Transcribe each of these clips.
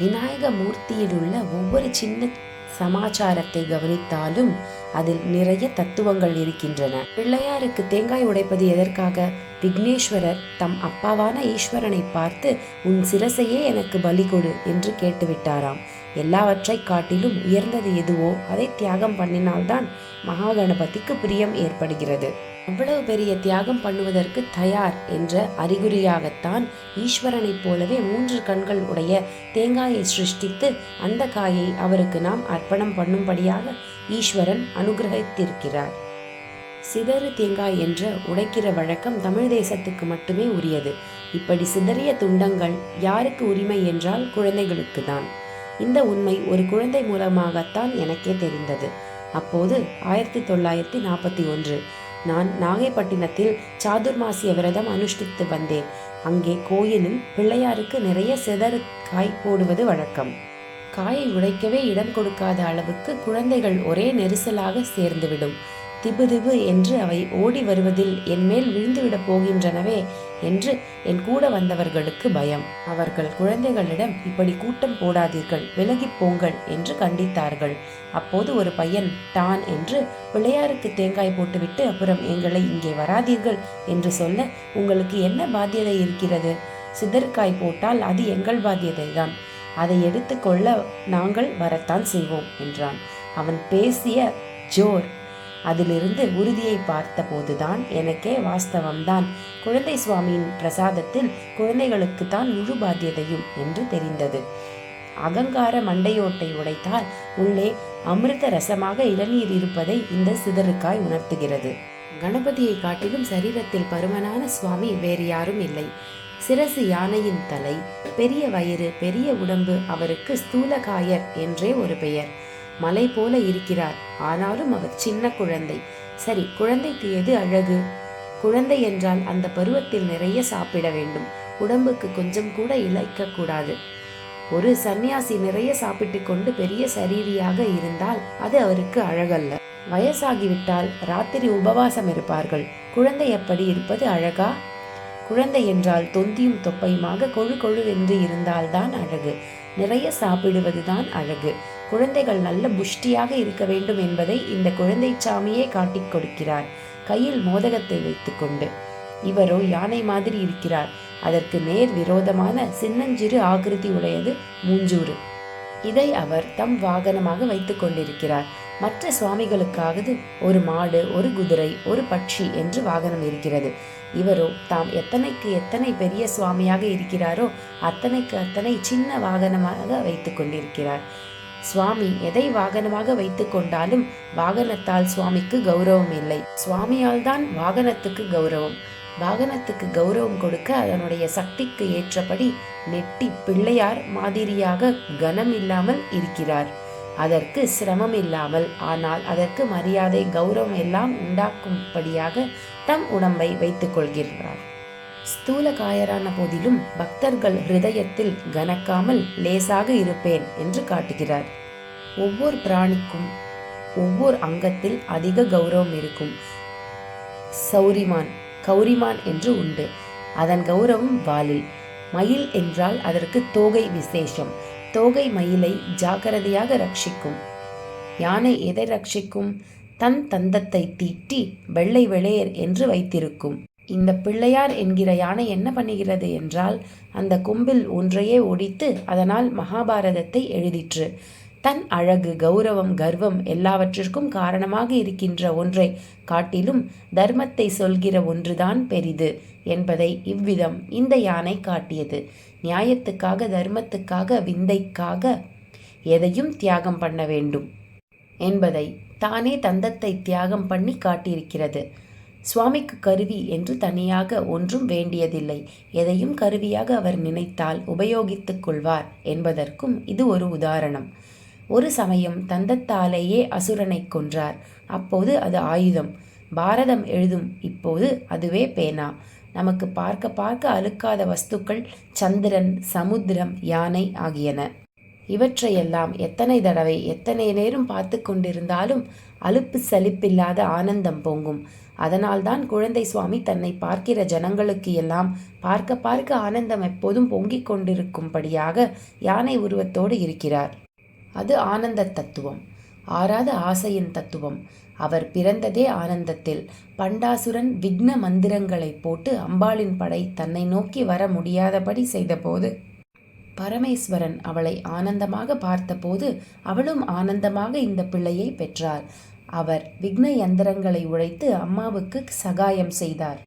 விநாயக மூர்த்தியில் உள்ள ஒவ்வொரு சின்ன சமாச்சாரத்தை கவனித்தாலும் அதில் நிறைய தத்துவங்கள் இருக்கின்றன. பிள்ளையாருக்கு தேங்காய் உடைப்பது எதற்காக? விக்னேஸ்வரர் தம் அப்பாவான ஈஸ்வரனை பார்த்து உன் சிரசையே எனக்கு பலி கொடு என்று கேட்டுவிட்டாராம். எல்லாவற்றை காட்டிலும் உயர்ந்தது எதுவோ அதை தியாகம் பண்ணினால்தான் மகாகணபதிக்கு பிரியம் ஏற்படுகிறது. அவ்வளவு பெரிய தியாகம் பண்ணுவதற்கு தயார் என்ற அறிகுறியாகத்தான் ஈஸ்வரனைப் போலவே மூன்று கண்கள் உடைய தேங்காயை சிருஷ்டித்து அந்த காயை அவருக்கு நாம் அர்ப்பணம் பண்ணும்படியாக ஈஸ்வரன் அனுகிரகித்திருக்கிறார். சிதறு தேங்காய் என்ற உடைக்கிற வழக்கம் தமிழ் தேசத்துக்கு மட்டுமே உரியது. இப்படி சிதறிய துண்டங்கள் யாருக்கு உரிமை என்றால் குழந்தைகளுக்கு தான் இந்த உண்மை ஒரு குழந்தை மூலமாகத்தான் எனக்கே தெரிந்தது. அப்போது ஆயிரத்தி தொள்ளாயிரத்தி நாற்பத்தி ஒன்று நான் நாகைப்பட்டினத்தில் சாதுர்மாசிய விரதம் அனுஷ்டித்து வந்தேன். அங்கே கோயிலில் பிள்ளையாருக்கு நிறைய சிதறு காய் போடுவது வழக்கம். காயை உடைக்கவே இடம் கொடுக்காத அளவுக்கு குழந்தைகள் ஒரே நெரிசலாக சேர்ந்துவிடும். திபு திபு என்று அவை ஓடி வருவதில் என் மேல் விழுந்துவிடப் போகின்றனவே என்று என் கூட வந்தவர்களுக்கு பயம். அவர்கள் குழந்தைகளிடம் இப்படி கூட்டம் போடாதீர்கள் விலகி போங்கள் என்று கண்டித்தார்கள். அப்போது ஒரு பையன் டான் என்று பிள்ளையாருக்கு தேங்காய் போட்டுவிட்டு அப்புறம் எங்களை இங்கே வராதீர்கள் என்று சொல்ல உங்களுக்கு என்ன பாத்தியதை இருக்கிறது? சிதற்காய் போட்டால் அது எங்கள் பாத்தியதை தான் அதை எடுத்துக்கொள்ள நாங்கள் வரத்தான் செய்வோம் என்றான். அவன் பேசிய ஜோர் அதிலிருந்து உறுதியை பார்த்தபோதுதான் எனக்கே வாஸ்தவம்தான். குழந்தை சுவாமியின் பிரசாதத்தில் குழந்தைகளுக்கு தான் முழு பாத்தியதையும் என்று தெரிந்தது. அகங்கார மண்டையோட்டை உடைத்தால் உள்ளே அமிர்த ரசமாக இளநீர் இருப்பதை இந்த சிதறுக்காய் உணர்த்துகிறது. கணபதியை காட்டிலும் சரீரத்தில் பருமனான சுவாமி வேறு யாரும் இல்லை. சிரசு யானையின் தலை பெரிய வயிறு பெரிய உடம்பு அவருக்கு ஸ்தூலகாயர் என்றே ஒரு பெயர். மலை போல இருக்கிறார். ஆனாலும் அவர் சின்ன குழந்தை. சரி குழந்தைக்கு எது அழகு? குழந்தை என்றால் அந்த பருவத்தில் நிறைய சாப்பிட வேண்டும். உடம்புக்கு கொஞ்சம் கூட இழைக்க கூடாது. ஒரு சன்னியாசி நிறைய சாப்பிட்டு கொண்டு பெரிய சரீரியாக இருந்தால் அது அவருக்கு அழகல்ல. வயசாகிவிட்டால் ராத்திரி உபவாசம் இருப்பார்கள். குழந்தை எப்படி இருப்பது அழகா? குழந்தை என்றால் தொந்தியும் தொப்பையுமாக கொழு கொழுவென்று இருந்தால்தான் அழகு. நிறைய சாப்பிடுவதுதான் அழகு. குழந்தைகள் நல்ல புஷ்டியாக இருக்க வேண்டும் என்பதை இந்த குழந்தை சாமியே காட்டிக் கொடுக்கிறார். கையில் மோதகத்தை வைத்துக்கொண்டு. இவரோ யானை மாதிரி இருக்கிறார். அதற்கு நேர் விரோதமான சின்னஞ்சிறு ஆகிருதி உடையது மூஞ்சூறு. இதை அவர் தம் வாகனமாக வைத்துக் கொண்டிருக்கிறார். மற்ற சுவாமிகளுக்காவது ஒரு மாடு ஒரு குதிரை ஒரு பட்சி என்று வாகனம் இருக்கிறது. இவரோ தாம் எத்தனைக்கு எத்தனை பெரிய சுவாமியாக இருக்கிறாரோ அத்தனைக்கு அத்தனை சின்ன வாகனமாக வைத்துக் கொண்டிருக்கிறார். சுவாமி எதை வாகனமாக வைத்துக் கொண்டாலும் வாகனத்தால் சுவாமிக்கு கௌரவம் இல்லை. சுவாமியால் தான் வாகனத்துக்கு கௌரவம். வாகனத்துக்கு கௌரவம் கொடுக்க அதனுடைய சக்திக்கு ஏற்றபடி நெட்டி பிள்ளையார் மாதிரியாக கனம் இல்லாமல் இருக்கிறார். அதற்கு சிரமம் இல்லாமல் ஆனால் அதற்கு மரியாதை கௌரவம் எல்லாம் உண்டாக்கும்படியாக தம் உடம்பை வைத்துக் கொள்கிறார் ஸ்தூல காயரான போதிலும் பக்தர்கள் ஹிருதயத்தில் கனக்காமல் லேசாக இருப்பேன் என்று காட்டுகிறார். ஒவ்வொரு பிராணிக்கும் ஒவ்வொரு அங்கத்தில் அதிக கௌரவம் இருக்கும். சௌரிமான் கௌரிமான் என்று உண்டு. அதன் கௌரவம் வாலில். மயில் என்றால் அதற்கு தோகை விசேஷம். தோகை மயிலை ஜாக்கிரதையாக ரட்சிக்கும். யானை எதை ரட்சிக்கும்? தன் தந்தத்தை தீட்டி வெள்ளை வெளையர் என்று வைத்திருக்கும். இந்த பிள்ளையார் என்கிற யானை என்ன பண்ணுகிறது என்றால் அந்த கொம்பில் ஒன்றையே ஒடித்து அதனால் மகாபாரதத்தை எழுதிற்று. தன் அழகு கௌரவம் கர்வம் எல்லாவற்றிற்கும் காரணமாக இருக்கின்ற ஒன்றை காட்டிலும் தர்மத்தை சொல்கிற ஒன்றுதான் பெரிது என்பதை இவ்விதம் இந்த யானை காட்டியது. நியாயத்துக்காக தர்மத்துக்காக விந்தைக்காக எதையும் தியாகம் பண்ண வேண்டும் என்பதை தானே தந்தத்தை தியாகம் பண்ணி காட்டியிருக்கிறது. சுவாமிக்கு கருவி என்று தனியாக ஒன்றும் வேண்டியதில்லை. எதையும் கருவியாக அவர் நினைத்தால் உபயோகித்துக் கொள்வார் என்பதற்கும் இது ஒரு உதாரணம். ஒரு சமயம் தந்தத்தாலேயே அசுரனை கொன்றார். அப்போது அது ஆயுதம். பாரதம் எழுதும் இப்போது அதுவே பேனா. நமக்கு பார்க்க பார்க்க அழுக்காத வஸ்துக்கள் சந்திரன் சமுத்திரம் யானை ஆகியன. இவற்றையெல்லாம் எத்தனை தடவை எத்தனை நேரம் பார்த்து கொண்டிருந்தாலும் அலுப்பு சலிப்பில்லாத ஆனந்தம் பொங்கும். அதனால்தான் குழந்தை சுவாமி தன்னை பார்க்கிற ஜனங்களுக்கு எல்லாம் பார்க்க பார்க்க ஆனந்தம் எப்போதும் பொங்கிக் கொண்டிருக்கும்படியாக யானை உருவத்தோடு இருக்கிறார். அது ஆனந்த தத்துவம். ஆறாத ஆசையின் தத்துவம். அவர் பிறந்ததே ஆனந்தத்தில். பண்டாசுரன் விக்ன மந்திரங்களை போட்டு அம்பாளின் படை தன்னை நோக்கி வர முடியாதபடி செய்தபோது பரமேஸ்வரன் அவளை ஆனந்தமாக பார்த்தபோது அவளும் ஆனந்தமாக இந்த பிள்ளையை பெற்றார். அவர் விக்ன யந்திரங்களை உழைத்து அம்மாவுக்கு சகாயம் செய்தார்.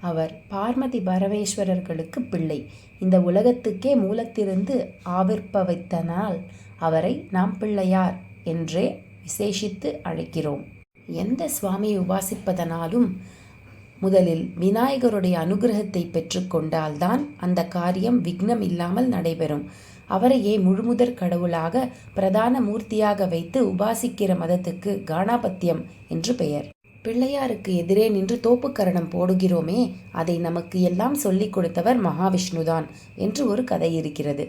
அவர் பார்மதி பரமேஸ்வரர்களுக்கு பிள்ளை. இந்த உலகத்துக்கே மூலத்திலிருந்து ஆவிர்ப்பவைத்தனால் அவரை நாம் பிள்ளையார் என்றே விசேஷித்து அழைக்கிறோம். எந்த சுவாமியை உபாசிப்பதனாலும் முதலில் விநாயகருடைய அனுகிரகத்தை பெற்றுக்கொண்டால்தான் அந்த காரியம் விக்னம் இல்லாமல் நடைபெறும். அவரையே முழுமுதற் கடவுளாக பிரதான மூர்த்தியாக வைத்து உபாசிக்கிற மதத்துக்கு காணாபத்தியம் என்று பெயர். பிள்ளையாருக்கு எதிரே நின்று தோப்புக்கரணம் போடுகிறோமே அதை நமக்கு எல்லாம் சொல்லிக் கொடுத்தவர் மகாவிஷ்ணுதான் என்று ஒரு கதை இருக்கிறது.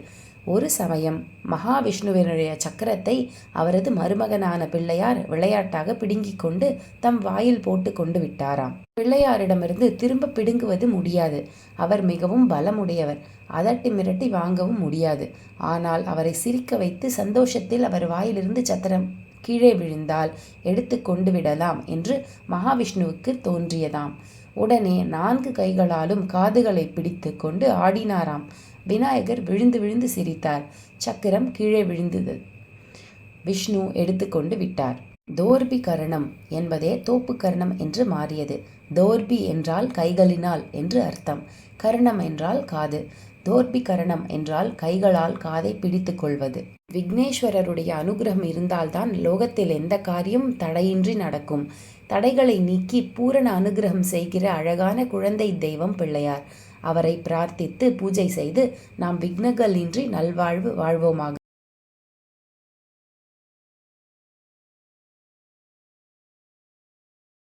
ஒரு சமயம் மகாவிஷ்ணுவினுடைய சக்கரத்தை அவரது மருமகனான பிள்ளையார் விளையாட்டாக பிடுங்கிக் கொண்டு தம் வாயில் போட்டு கொண்டு விட்டாராம். பிள்ளையாரிடமிருந்து திரும்ப பிடுங்குவது முடியாது. அவர் மிகவும் பலமுடையவர். அதட்டி மிரட்டி வாங்கவும் முடியாது. ஆனால் அவரை சிரிக்க வைத்து சந்தோஷத்தில் அவர் வாயிலிருந்து சத்திரம் கீழே விழுந்தால் எடுத்து கொண்டு விடலாம் என்று மகாவிஷ்ணுவுக்கு தோன்றியதாம். உடனே நான்கு கைகளாலும் காதுகளை பிடித்து கொண்டு ஆடினாராம். விநாயகர் விழுந்து விழுந்து சிரித்தார். சக்கரம் கீழே விழுந்தது. விஷ்ணு எடுத்துக்கொண்டு விட்டார். தோர்பி கரணம் என்பதே தோப்பு கரணம் என்று மாறியது. தோர்பி என்றால் கைகளினால் என்று அர்த்தம். கரணம் என்றால் காது. தோர்பி கரணம் என்றால் கைகளால் காதை பிடித்து கொள்வது. விக்னேஸ்வரருடைய அனுகிரகம் இருந்தால்தான் லோகத்தில் எந்த காரியம் தடையின்றி நடக்கும். தடைகளை நீக்கி பூரண அனுகிரகம் செய்கிற அழகான குழந்தை தெய்வம் பிள்ளையார். அவரை பிரார்த்தித்து பூஜை செய்து நாம் விக்னங்களின்றி நல்வாழ்வு வாழ்வோமாக.